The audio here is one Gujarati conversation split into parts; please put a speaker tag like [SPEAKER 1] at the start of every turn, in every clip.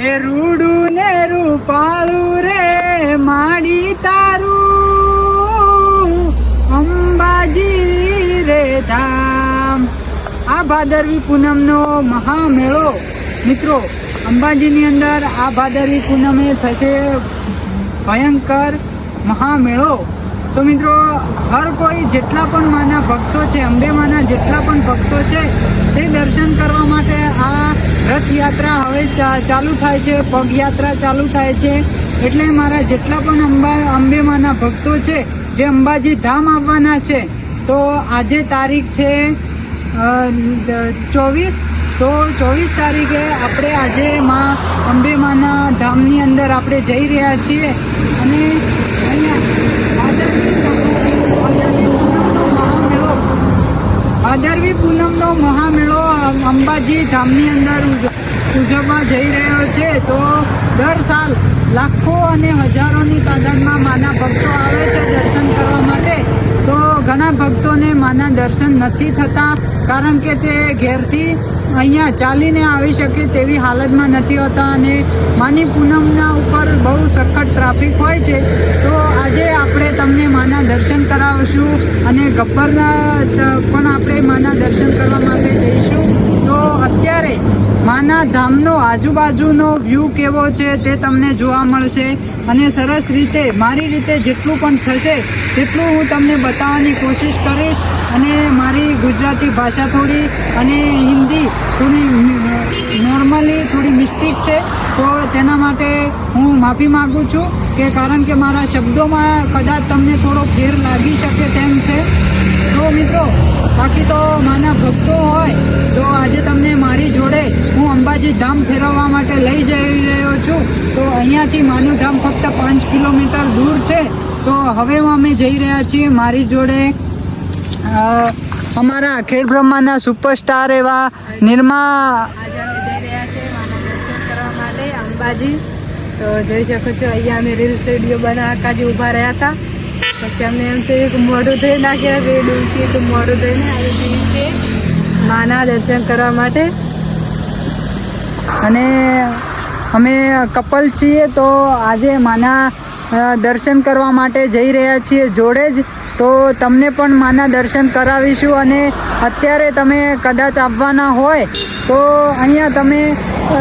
[SPEAKER 1] એ રૂડું ને રૂપાળું રે માડી તારું. અંબાજી રે ધામ. આ ભાદરવી પૂનમનો મહામેળો. મિત્રો, અંબાજીની અંદર આ ભાદરવી પૂનમે થશે ભયંકર મહામેળો. તો મિત્રો, હર કોઈ જેટલા પણ માના ભક્તો છે, અંબે માના જેટલા પણ ભક્તો છે, તે દર્શન કરવા માટે આ રથયાત્રા હવે ચાલુ થાય છે, પગયાત્રા ચાલુ થાય છે. એટલે મારા જેટલા પણ અંબા, અંબેમાના ભક્તો છે, જે અંબાજી ધામ આવવાના છે, તો આજે તારીખ છે ચોવીસ. તો ચોવીસ તારીખે આપણે આજે માં અંબેમાના ધામની અંદર આપણે જઈ રહ્યા છીએ. અને અહીંયા ભાદરવી પૂનમનો મહામેળો અંબાજી ધામની અંદર ઉજ- ઉજવવા જઈ રહ્યો છે. તો દર સાલ લાખો અને હજારોની તાદાદમાં માના ભક્તો આવે છે દર્શન કરવા માટે. ઘણા ભક્તોને માના દર્શન નથી થતા, કારણ કે તે ઘેરથી અહીંયા ચાલીને આવી શકે તેવી હાલતમાં નથી હોતા અને માની પૂનમના ઉપર બહુ સખત ટ્રાફિક હોય છે. તો આજે આપણે તમને માના દર્શન કરાવશું અને ગબ્બરના પણ આપણે માના દર્શન કરવા માટે જઈશું. તો અત્યારે માના ધામનો આજુબાજુનો વ્યૂ કેવો છે તે તમને જોવા મળશે. અને સરસ રીતે, મારી રીતે જેટલું પણ થશે, તેટલું હું તમને બતાવવાની કોશિશ કરીશ. અને મારી ગુજરાતી ભાષા થોડી અને હિન્દી થોડી નોર્મલી થોડી મિસ્ટેક છે, તો તેના માટે હું માફી માગું છું કે કારણ કે મારા શબ્દોમાં કદાચ તમને થોડો ફેર લાગી શકે તેમ છે. તો મિત્રો, બાકી તો માના ભક્તો હોય, તો આજે તમને મારી જોડે હું અંબાજી ધામ ફેરવવા માટે લઈ જઈ રહ્યો છું. તો અહીંયાથી માનું ધામ ફક્ત પાંચ કિલોમીટર દૂર છે. તો હવે અમે જઈ રહ્યા છીએ મારી જોડે અમારા ખેડ બ્રહ્માના સુપરસ્ટાર એવા નિર્મા
[SPEAKER 2] અંબાજી. તો જોઈ શકો છો, અહીંયા અમે રીલ્સ વીડિયો બનાવવા કાજે ઊભા રહ્યા હતા. પછી અમને એમ થયું કે મોઢું થઈ નાખ્યા છે ડૂબકી તો મોઢું થઈને આવી ગયું છે માના દર્શન કરવા માટે.
[SPEAKER 1] અને અમે કપલ છીએ તો આજે માના દર્શન કરવા માટે જઈ રહ્યા છીએ જોડે જ. તો તમને પણ માના દર્શન કરાવીશું અને અત્યારે તમે કદાચ આવવાના હોય તો અહીંયા તમે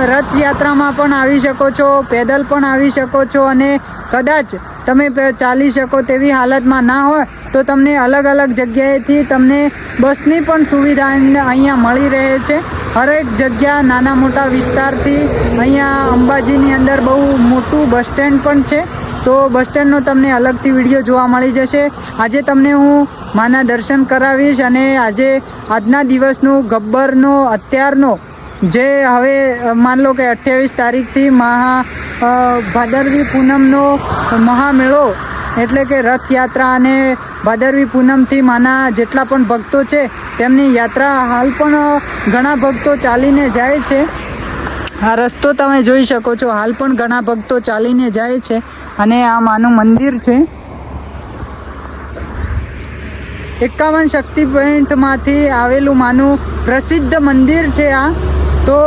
[SPEAKER 1] રથયાત્રામાં પણ આવી શકો છો, પેદલ પણ આવી શકો છો અને કદાચ તમે ચાલી શકો તેવી હાલતમાં ના હોય, તો તમને અલગ અલગ જગ્યાએથી તમને બસની પણ સુવિધા અહીંયા મળી રહે છે. હરેક જગ્યા નાના મોટા વિસ્તારથી અહીંયા અંબાજીની અંદર બહુ મોટું બસ સ્ટેન્ડ પણ છે. તો બસ સ્ટેન્ડનો તમને અલગથી વીડિયો જોવા મળી જશે. આજે તમને હું માના દર્શન કરાવીશ અને આજે આજના દિવસનું ગબ્બરનો અત્યારનો જે હવે માન લો કે અઠ્યાવીસ તારીખથી મહા ભાદરવી પૂનમનો મહામેળો એટલે કે રથયાત્રા અને ભાદરવી પૂનમથી માના જેટલા પણ ભક્તો છે, તેમની યાત્રા હાલ પણ ઘણા ભક્તો ચાલીને જાય છે. આ રસ્તો તમે જોઈ શકો છો, હાલ પણ ઘણા ભક્તો ચાલીને જાય છે અને આ માનું મંદિર છે. એકાવન શક્તિ પોઈન્ટમાંથી આવેલું માનું પ્રસિદ્ધ મંદિર છે આ. તો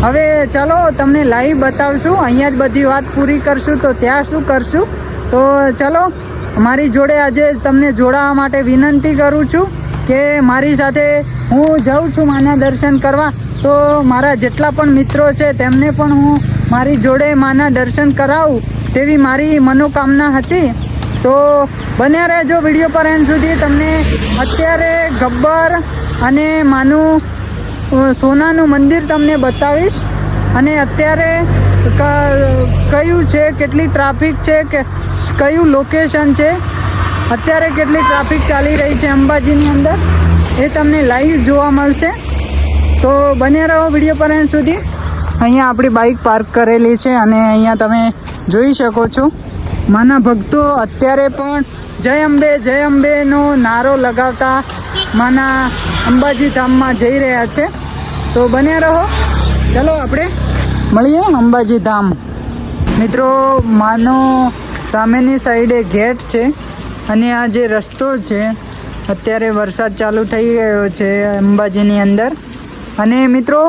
[SPEAKER 1] હવે ચલો, તમને લાઈવ બતાવશું. અહીંયા જ બધી વાત પૂરી કરશું, તો ત્યાં શું કરશું? તો ચલો, મારી જોડે આજે તમને જોડાવા માટે વિનંતી કરું છું કે મારી સાથે હું જાઉં છું માના દર્શન કરવા. તો મારા જેટલા પણ મિત્રો છે, તેમને પણ હું મારી જોડે માના દર્શન કરાવું તેવી મારી મનોકામના હતી. તો બન્યા રહેજો વીડિયો પર એન્ડ સુધી. તમને અત્યારે ગબ્બર અને માનું સોનાનું મંદિર તમને બતાવીશ. અને અત્યારે કયું છે, કેટલી ટ્રાફિક છે, કે કયું લોકેશન છે, અત્યારે કેટલી ટ્રાફિક ચાલી રહી છે અંબાજીની અંદર, એ તમને લાઈવ જોવા મળશે. તો બન્યા રહો વીડિયો પર એન્ડ સુધી. અહીંયા આપણી બાઇક પાર્ક કરેલી છે અને અહીંયા તમે જોઈ શકો છો. માના ભક્તો, અત્યારે પણ જય અંબે, જય અંબેનો નારો લગાવતા માના અંબાજી ધામમાં જઈ રહ્યા છે. તો બન્યા રહો. ચલો આપણે મળીએ અંબાજી ધામ. મિત્રો, માનો સામેની સાઈડે ગેટ છે અને આ જે રસ્તો છે, અત્યારે વરસાદ ચાલુ થઈ ગયો છે અંબાજીની અંદર. અને મિત્રો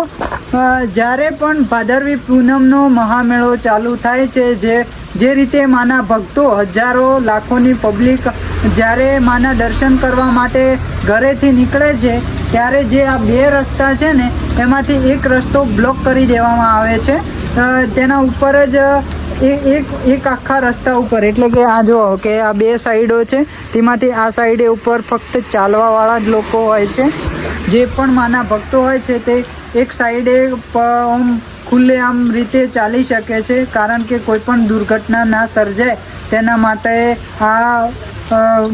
[SPEAKER 1] જ્યારે પણ ભાદરવી પૂનમનો મહામેળો ચાલુ થાય છે, જે જે રીતે માના ભક્તો હજારો લાખોની પબ્લિક જ્યારે માના દર્શન કરવા માટે ઘરેથી નીકળે છે ત્યારે જે આ બે રસ્તા છે ને, એમાંથી એક રસ્તો બ્લોક કરી દેવામાં આવે છે. તેના ઉપર જ એક એક આખા રસ્તા ઉપર, એટલે કે આ જો કે આ બે સાઈડો છે, તેમાંથી આ સાઈડે ઉપર ફક્ત ચાલવાવાળા જ લોકો હોય છે. જે પણ માના ભક્તો હોય છે તે એક સાઈડે ખુલ્લે આમ રીતે ચાલી શકે છે, કારણ કે કોઈ પણ દુર્ઘટના ના સર્જાય, તેના માટે આ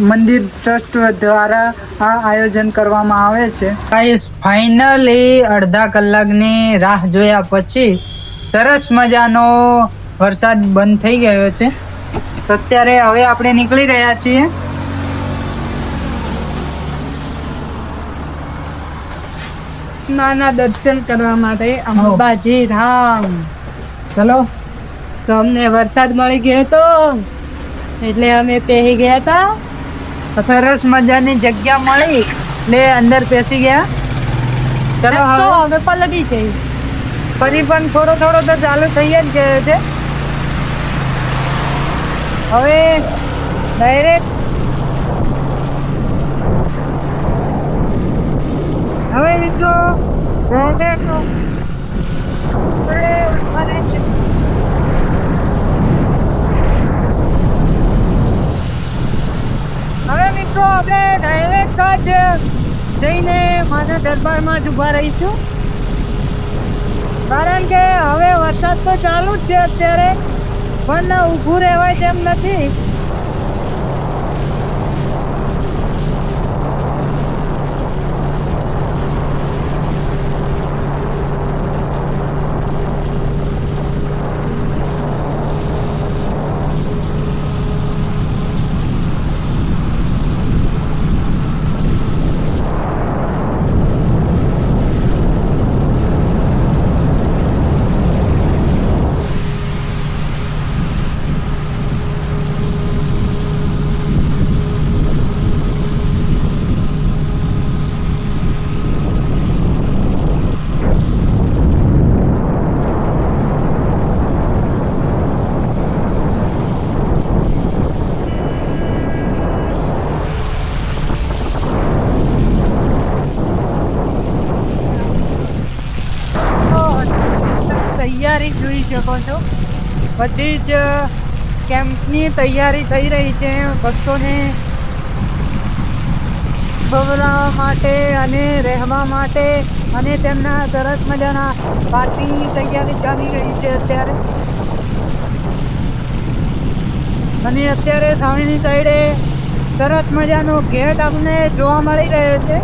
[SPEAKER 1] મંદિર ટ્રસ્ટ દ્વારા આ આયોજન કરવામાં આવે છે. ગાઈસ ફાઇનલી અડધા કલાકની રાહ જોયા પછી સરસ મજાનો વરસાદ બંધ થઈ ગયો છે. તો અત્યારે હવે આપણે નીકળી રહ્યા છીએ.
[SPEAKER 2] નાના દર્શન કરવા માટે અંબાજી ધામ.
[SPEAKER 1] ચલો
[SPEAKER 2] તો અમને વરસાદ મળી ગયો હતો એટલે અમે પહેરી ગયા હતા
[SPEAKER 1] સરસ મજાની જગ્યા મળી. ને અંદર પેસી ગયા. ચલો હવે.
[SPEAKER 2] પલટી જઈ.
[SPEAKER 1] ફરી પણ થોડો થોડો તો ચાલુ થઈ જ ગયો છે. હવે ડાયરેક્ટ હવે મિત્રો ડાયરેક્ટ આપણે ઊભા રહીશું. હવે મિત્રો આપણે જ જઈને માના દરબારમાં જ ઊભા રહીશું કારણ કે હવે વરસાદ તો ચાલુ જ છે અત્યારે. પણ ઊભું રહેવાય તેમ નથી તૈયારી જોઈ શકો છો બધી જ કેમ્પની તૈયારી થઈ રહી છે ભક્તોને. ખવડાવવા માટે અને રહેવા માટે અને તેમના સરસ મજાના પાર્કિંગની તૈયારી ચાલી રહી છે અત્યારે. અને અત્યારે સામેની સાઈડે સરસ મજાનો ગેટ અમને જોવા મળી રહ્યો છે.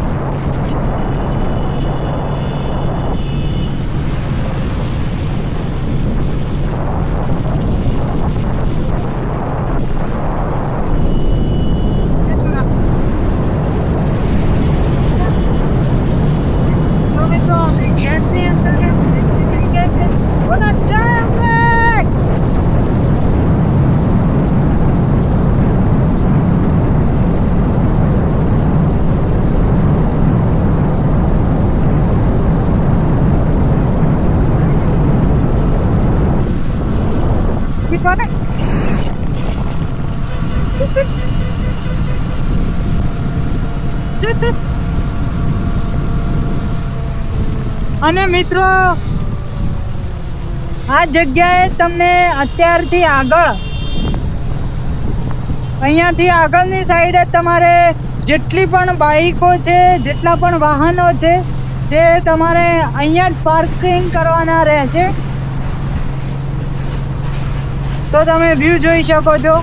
[SPEAKER 1] મિત્રો. આ જગ્યાએ તમને અત્યારથી આગળ, અહીંયાથી આગળની સાઈડે તમારે જેટલી પણ બાઈકો છે, જેટલા પણ વાહનો છે, તે તમારે અહીંયા જ પાર્કિંગ કરવાના રહેશે. તો તમે વ્યૂ જોઈ શકો છો.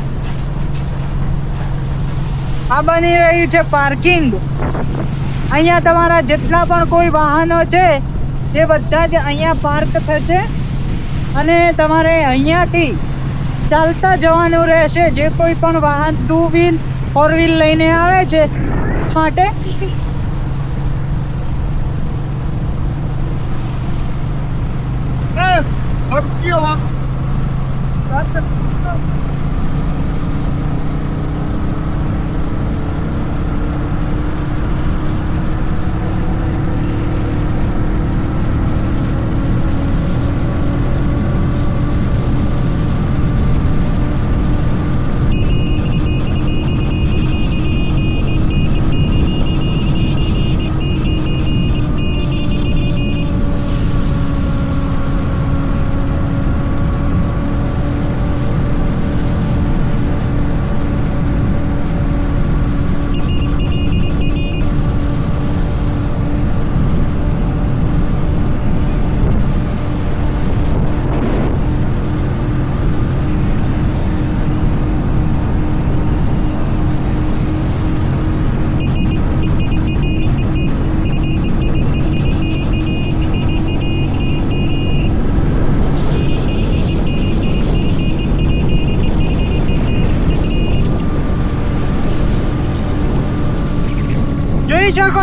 [SPEAKER 1] આ બની રહ્યું છે પાર્કિંગ અહીંયા તમારા જેટલા પણ કોઈ વાહનો છે તે બધા જ અહીંયા પાર્ક થશે અને તમારે અહીંયાથી ચાલતા જવાનું રહેશે. જે કોઈ પણ વાહન ટુ વ્હીલ ફોર વ્હીલ લઈને આવે છે માટે જોઈ શકો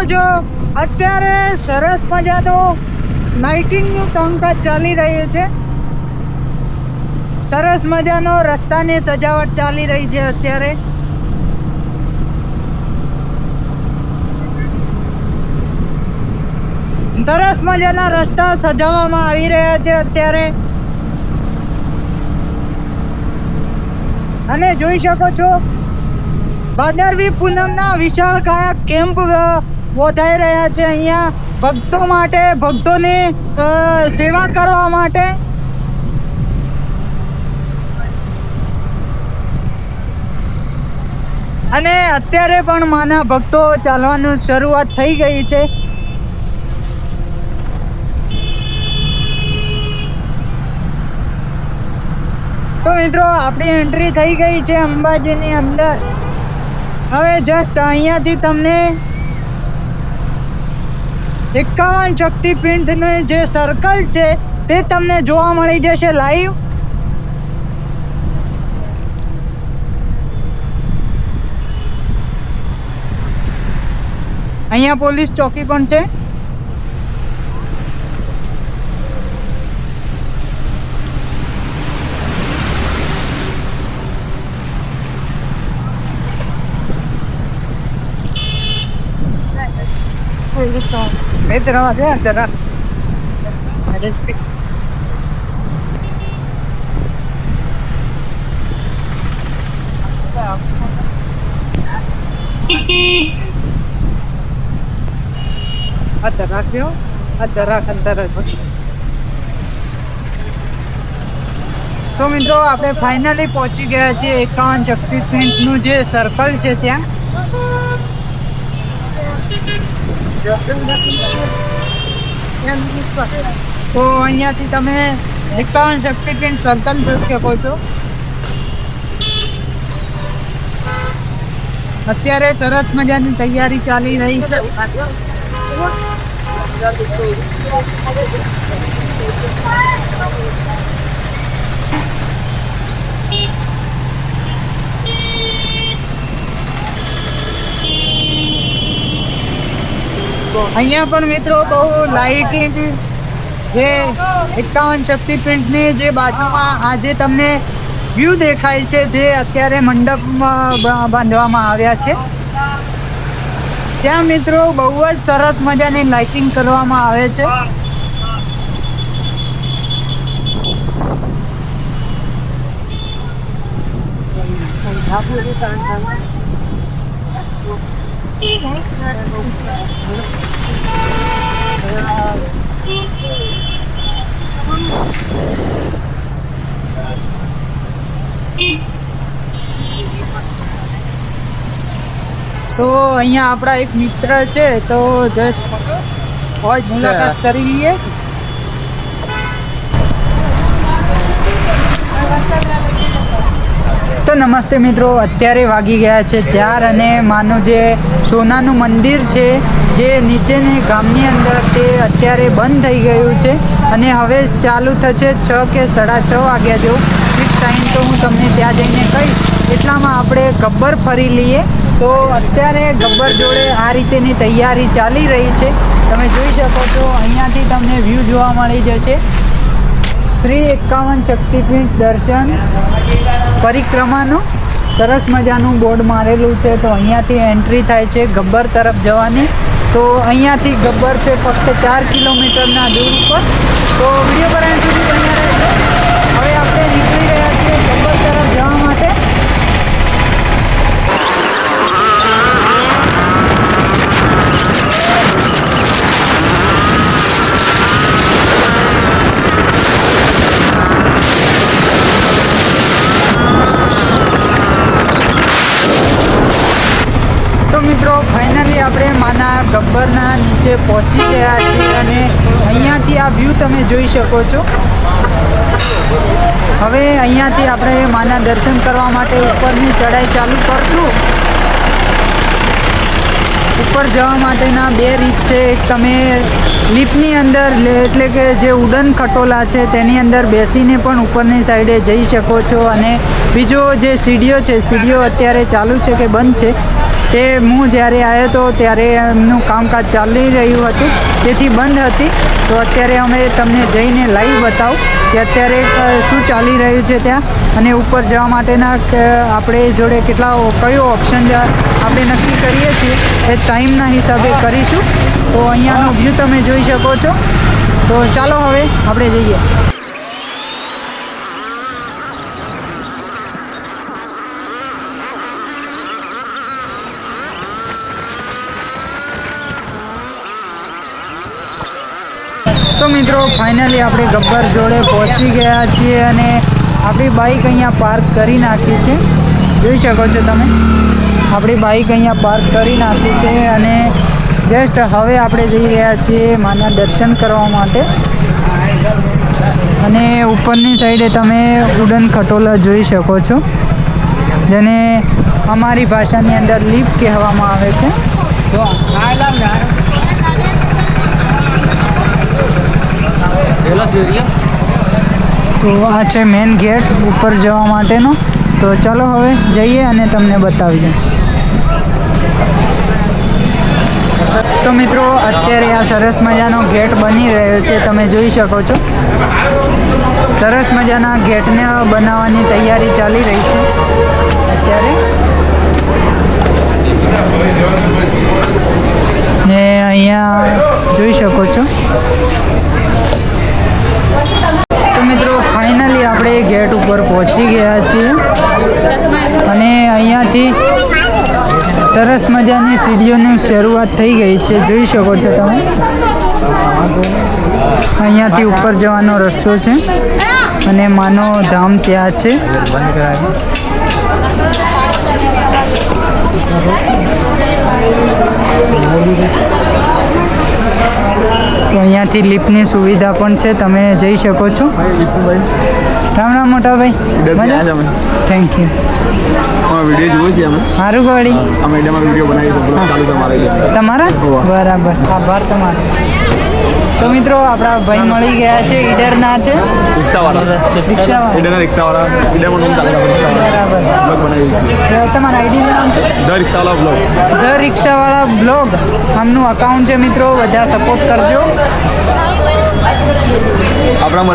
[SPEAKER 1] છો અત્યારે સરસ મજાનું નાઇટિંગનું કામકાજ ચાલી રહ્યું છે. સરસ મજાનો રસ્તાની સજાવટ ચાલી રહી છે અત્યારે. સરસ મજાના રસ્તા સજાવવામાં આવી રહ્યા છે અત્યારે. અને જોઈ શકો છો. ભાદરવી પૂનમના વિશાળ કાયા કેમ્પ વધાઈ રહ્યા છે અહીંયા ભક્તો માટે, ભક્તોની સેવા કરવા માટે. અને અત્યારે પણ માના ભક્તો ચાલવાનું શરૂઆત થઈ ગઈ છે. તો મિત્રો, આપણી એન્ટ્રી થઈ ગઈ છે અંબાજીની અંદર. હવે જસ્ટ અહીંયાથી તમને એકાવન શક્તિપીઠનું જે સર્કલ છે, તે તમને જોવા મળી જશે લાઈવ અહીંયા પોલીસ ચોકી પણ છે. Vete, no, vete, no. અંદર રાખ્યો અંદર રાખ અંદર જ. તો મિત્રો આપણે ફાઇનલી પહોંચી ગયા છીએ એકાવન શક્તિપીઠનું જે સર્કલ છે ત્યાં તો અહીંયાથી તમે એકાવન શક્તિપીઠ સર્કલ જોઈ શકો છો અત્યારે સરસ મજાની તૈયારી ચાલી રહી છે અહીંયા પણ મિત્રો બહુ લાઇટિંગ જે એકાવન શક્તિપીઠની જે બાજુમાં આજે તમને વ્યૂ દેખાય છે જે અત્યારે મંડપમાં બાંધવામાં આવ્યા છે. ત્યાં મિત્રો બહુ જ સરસ મજાની લાઇટિંગ કરવામાં આવે છે. તો અહીંયા આપણા એક મિત્ર છે તો જસ્ટ હોય મુલાકાત કરી લઈએ તો નમસ્તે મિત્રો, અત્યારે વાગી ગયા છે ચાર અને માનું જે સોનાનું મંદિર છે, જે નીચેની ગામની અંદર તે અત્યારે બંધ થઈ ગયું છે અને હવે ચાલુ થશે છ કે સાડા છ વાગ્યા જેવું. ફિક્સ ટાઈમ તો હું તમને ત્યાં જઈને કહીશ. એટલામાં આપણે ગબ્બર ફરી લઈએ. તો અત્યારે ગબ્બર જોડે આ રીતેની તૈયારી ચાલી રહી છે. તમે જોઈ શકો છો, અહીંયાથી તમને વ્યૂ જોવા મળી જશે. શ્રી એકાવન શક્તિપીઠ દર્શન. પરિક્રમાનું? સરસ મજાનું બોર્ડ મારેલું છે, તો અહીંયાથી એન્ટ્રી થાય છે ગબ્બર તરફ જવાની. તો અહીંયાથી ગબ્બર છે ફક્ત ચાર કિલોમીટરના દૂર ઉપર. તો વીડિયો પર સુધી બન્યા ગબ્બરના પહોંચી ગયા છીએ અને અહીંયાથી આ વ્યૂ તમે જોઈ શકો છો. હવે અહીંયાથી આપણે માના દર્શન કરવા માટે ઉપરની ચડાઈ ચાલુ કરશું. ઉપર જવા માટેના બે રીત છે. એક તમે લિફ્ટની અંદર એટલે કે જે ઉડન ખટોલા છે તેની અંદર બેસીને પણ ઉપરની સાઈડે જઈ શકો છો. અને બીજો જે સીડીઓ છે, સીડીઓ અત્યારે ચાલુ છે કે બંધ છે તે હું જ્યારે આવ્યો હતો ત્યારે એમનું કામકાજ ચાલી રહ્યું હતું. તેથી બંધ હતી. તો અત્યારે અમે તમને જઈને લાઈવ બતાવું કે અત્યારે શું ચાલી રહ્યું છે ત્યાં અને ઉપર જવા માટેના આપણે જોડે કેટલા કયો ઓપ્શન આપણે નક્કી કરીએ છીએ એ ટાઈમના હિસાબે કરીશું. તો અહીંયાનો વ્યૂ તમે જોઈ શકો છો. તો ચાલો હવે આપણે જઈએ. તો મિત્રો ફાઇનલી આપણે ગબ્બર જોડે પહોંચી ગયા છીએ અને આપણી બાઇક અહીંયા પાર્ક કરી નાખી છે. જોઈ શકો છો તમે? આપણી બાઇક અહીંયા પાર્ક કરી નાખી છે અને જસ્ટ હવે આપણે જઈ રહ્યા છીએ માના દર્શન કરવા માટે. અને ઉપરની સાઈડે તમે ઉડન ખટોલા જોઈ શકો છો, જેને અમારી ભાષાની અંદર લીપ કહેવામાં આવે છે. તો આ છે મેઇન ગેટ ઉપર જવા માટેનો. તો ચાલો હવે જઈએ અને તમને બતાવી દઉં. તો મિત્રો, અત્યારે આ સરસ મજાનો ગેટ બની રહ્યો છે, તમે જોઈ શકો છો. સરસ મજાના ગેટને બનાવવાની તૈયારી ચાલી રહી છે. અત્યારે. ને અહીંયા જોઈ શકો છો. મિત્રો ફાઇનલી આપણે ગેટ ઉપર પહોંચી ગયા છીએ. અને અહીંયાથી સરસ મજાની સીડીઓની શરૂઆત થઈ ગઈ છે. જોઈ શકો છો તમે. અહીંયાથી ઉપર જવાનો રસ્તો છે. અને માનો ધામ ત્યાં છે. તો અહીંયાથી લિફ્ટની સુવિધા પણ છે તમે જઈ શકો છો. રામ રામ મોટા ભાઈ થેન્ક યુ
[SPEAKER 3] વીડિયો જોવો છીએ અમે
[SPEAKER 1] સારું
[SPEAKER 3] અમે વીડિયો બનાવી એટલે.
[SPEAKER 1] તમારા. બરાબર. આભાર તમારો. તો મિત્રો આપણા ભાઈ મળી ગયા છે ઈડરના છે.
[SPEAKER 3] રિક્ષાવાળા.
[SPEAKER 1] રિક્ષાવાળા.
[SPEAKER 3] ઈડરના રિક્ષાવાળા. ઈડરમાં નામ ચાલે
[SPEAKER 1] બરાબર.
[SPEAKER 3] બ્લોગ બનાવી
[SPEAKER 1] તો તમારા આઈડીનું નામ છે
[SPEAKER 3] the Rickshawala blog.
[SPEAKER 1] The Rickshawala blog. આમનું અકાઉન્ટ છે મિત્રો બધા સપોર્ટ કરજો.
[SPEAKER 3] આપણા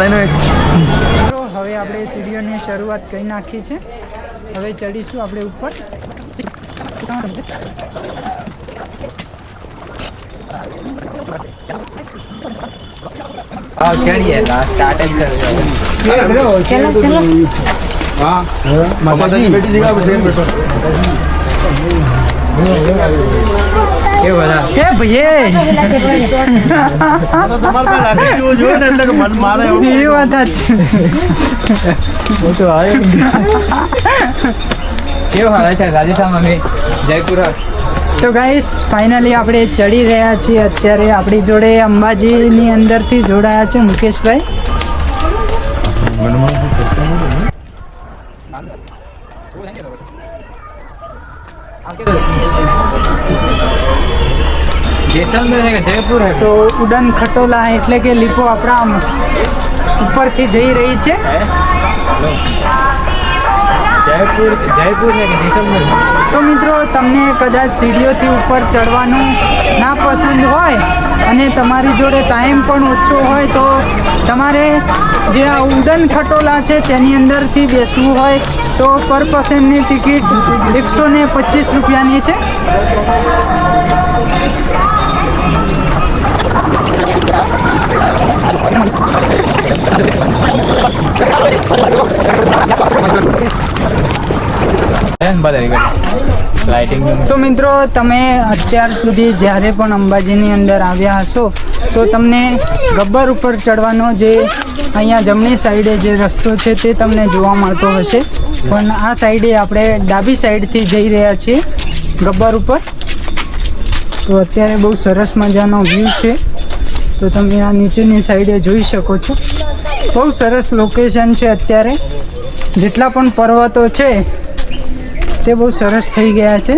[SPEAKER 1] હવે આપણે સીડીઓની શરૂઆત કરી નાખી છે. હવે ચડીશું આપણે ઉપર.
[SPEAKER 3] માતાજી બેટી જગ્યા પર જઈને બેઠો
[SPEAKER 1] એ ભાઈ
[SPEAKER 3] તમારે પાસે લાઠી જેવું જોઈએ ને એટલે કે મન મારે એવું
[SPEAKER 1] એ વાત જ છે.
[SPEAKER 4] કેવું હાલે છે? રાજસ્થાન અમે જયપુર
[SPEAKER 1] તો ગાઈસ ફાઇનલી આપણે ચડી રહ્યા છીએ. અત્યારે આપણી જોડે અંબાજીની અંદરથી જોડાયા છે મુકેશભાઈ. તો ઉડન ખટોલા એટલે કે લીપો આપણા ઉપરથી જઈ રહી છે. તો મિત્રો, તમને કદાચ સીડીઓથી ઉપર ચડવાનું ના પસંદ હોય અને તમારી જોડે ટાઈમ પણ ઓછો હોય તો તમારે જે આ ઉદન ખટોલા છે તેની અંદરથી બેસવું હોય તો પર પર્સનની ટિકિટ એકસો ને પચીસ રૂપિયાની છે. તો મિત્રો, તમે અત્યાર સુધી જ્યારે પણ અંબાજીની અંદર આવ્યા હશો, તો તમને ગબ્બર ઉપર ચડવાનો જે અહીંયા જમણી સાઈડે જે રસ્તો છે તે તમને જોવા મળતો હશે. પણ આ સાઈડે આપણે ડાબી સાઈડથી જઈ રહ્યા છીએ ગબ્બર ઉપર. તો અત્યારે બહુ સરસ મજાનો વ્યૂ છે. તો તમે આ નીચેની સાઈડે જોઈ શકો છો. બહુ સરસ લોકેશન છે અત્યારે. જેટલા પણ પર્વતો છે, તે બહુ સરસ થઈ ગયા છે.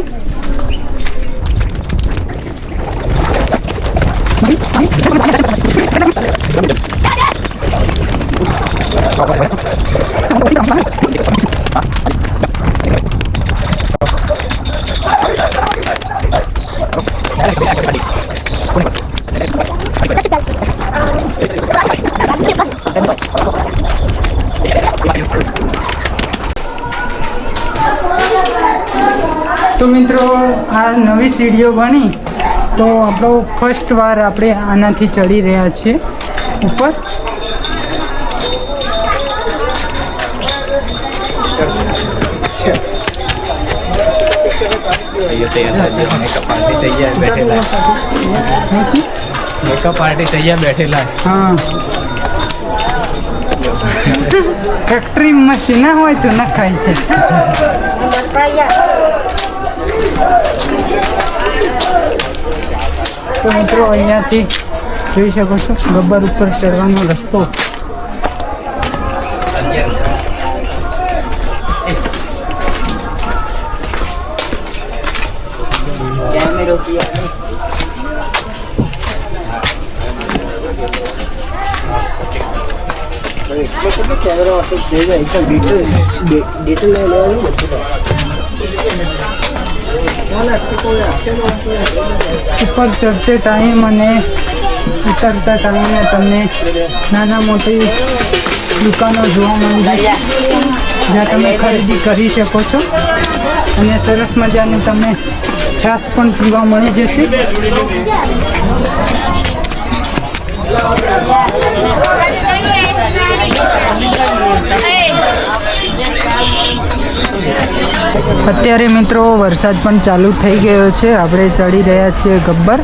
[SPEAKER 1] સીડીઓ બની તો આપણો ફર્સ્ટ વાર આપણે આનાથી ચડી રહ્યા છીએ ઉપર.
[SPEAKER 4] મેકઅપ આર્ટિસ્ટ અહીંયા બેઠેલા.
[SPEAKER 1] હા. ફેક્ટરી મશીન ના હોય તો નખાય છે. તો મિત્રો અહીંયાથી જોઈ શકો છો ગબ્બર ઉપર ચડવાનો રસ્તો ઉપર ચડતે ટાઈમ અને ઉતરતા ટાઈમે તમને નાના મોટી દુકાનો જોવા મળી જશે. જ્યાં તમે ખરીદી કરી શકો છો. અને સરસ મજાની તમને છાશ પણ પીવા મળી જશે. અત્યારે મિત્રો વરસાદ પણ ચાલુ થઈ ગયો છે. આપણે ચડી રહ્યા છીએ ગબ્બર.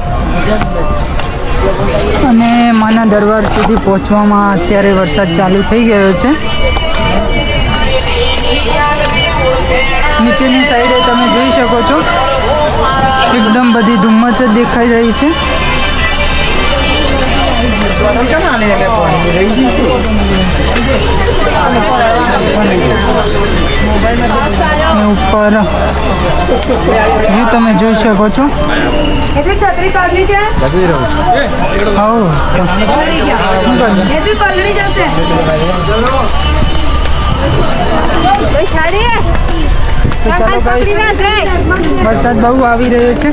[SPEAKER 1] અને માના દરબાર સુધી પહોંચવામાં અત્યારે વરસાદ ચાલુ થઈ ગયો છે. નીચેની સાઈડે તમે જોઈ શકો છો. એકદમ બધી ધુમ્મસ જ દેખાઈ રહી છે. અને ઉપર વ્યૂ તમે જોઈ શકો છો.
[SPEAKER 2] એથી છત્રી કાઢલી છે?
[SPEAKER 1] આવો.
[SPEAKER 2] એથી પલળી જશે
[SPEAKER 1] તો ચાલો guys, વરસાદ બહુ આવી રહ્યો છે.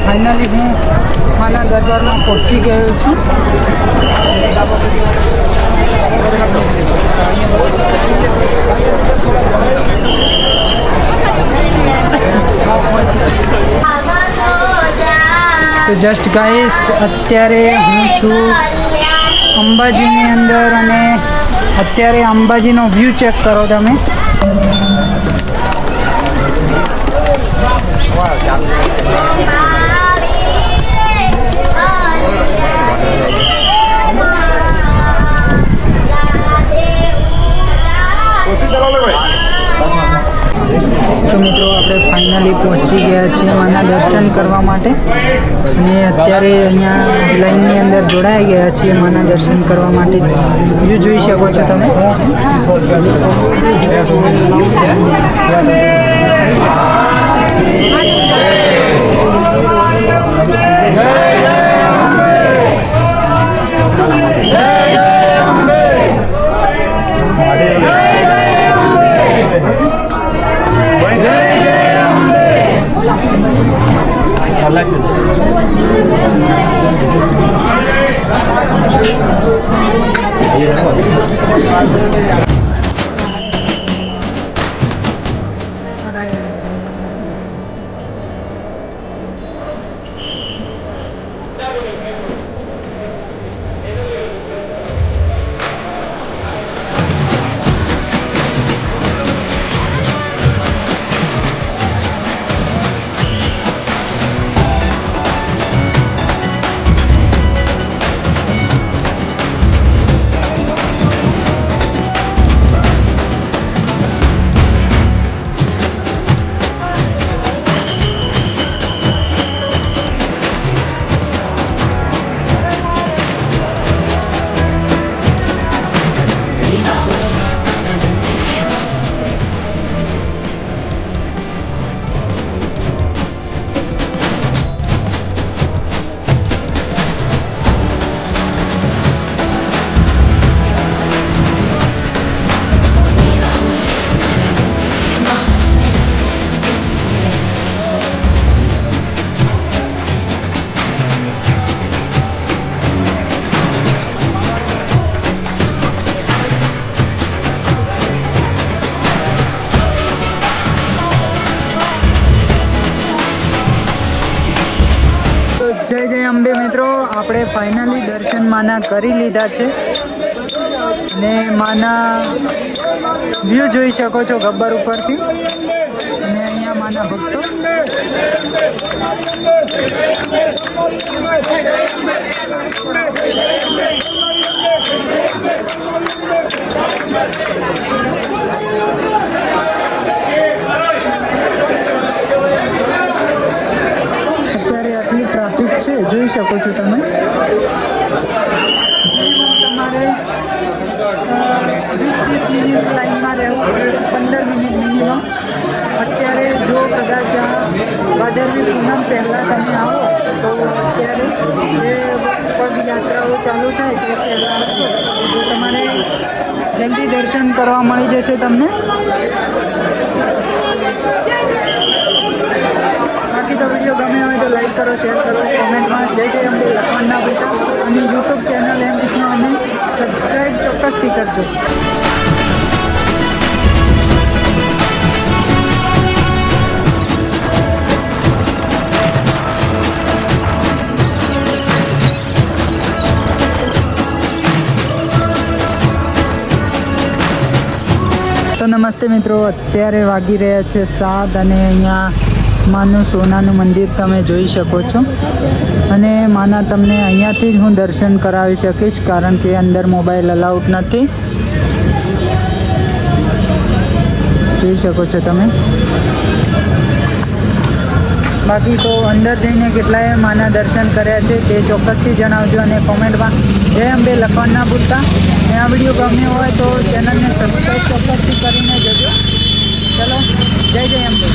[SPEAKER 1] ફાઇનલી હું માના દરબારમાં પહોંચી ગયો છું. તો જસ્ટ ગાઈસ અત્યારે હું છું અંબાજીની અંદર અને અત્યારે અંબાજીનો વ્યૂ ચેક કરો તમે. તો મિત્રો આપણે ફાઇનલી પહોંચી ગયા છીએ માના દર્શન કરવા માટે. અને અત્યારે અહીંયા લાઈનની અંદર જોડાઈ ગયા છીએ માના દર્શન કરવા માટે. વ્યૂ જોઈ શકો છો તમે. ভালো লাগছে Yeah. દર્શન કરી લીધા છે. ને માના વ્યૂ જોઈ શકો છો ગબ્બર ઉપરથી. અને અહીંયા માના ભક્તો. અત્યારે આટલી ટ્રાફિક છે, જોઈ શકો છો તમે તમારે વીસ ત્રીસ મિનિટ લાઈનમાં રહેવું પડશે પંદર મિનિટ મિનિમમ અત્યારે જો કદાચ આ ભાદરવી પૂનમ પહેલાં તમે આવો તો અત્યારે જે પગયાત્રાઓ ચાલુ થાય તે પહેલાં આવશો. તો તમારે જલ્દી દર્શન કરવા મળી જશે તમને. બાકી તો વીડિયો ગમે હોય તો લાઈક કરો, શેર કરો, કોમેન્ટમાં જય જય અંબે લખવાનું ના ભૂલતા અને યુટ્યુબ ચેનલ એમ વિષ્ણુ અને સબસ્ક્રાઈબ ચોક્કસથી કરજો. નમસ્તે મિત્રો, અત્યારે વાગી રહ્યા છે સાત અને અહીંયા માનું સોનાનું મંદિર તમે જોઈ શકો છો. અને માના તમને અહીંયાથી જ હું દર્શન કરાવી શકીશ, કારણ કે અંદર મોબાઈલ અલાઉડ નથી. જોઈ શકો છો તમે. બાકી તો અંદર જઈને કેટલાય માના દર્શન કર્યા છે, તે ચોક્કસથી જણાવજો અને કોમેન્ટમાં જય અંબે લખવાનું ના ભૂલતા. અને આ વીડિયો ગમ્યો હોય તો ચેનલને સબસ્ક્રાઈબ ચોક્કસથી કરીને જજો. ચલો, જય જય અંબે.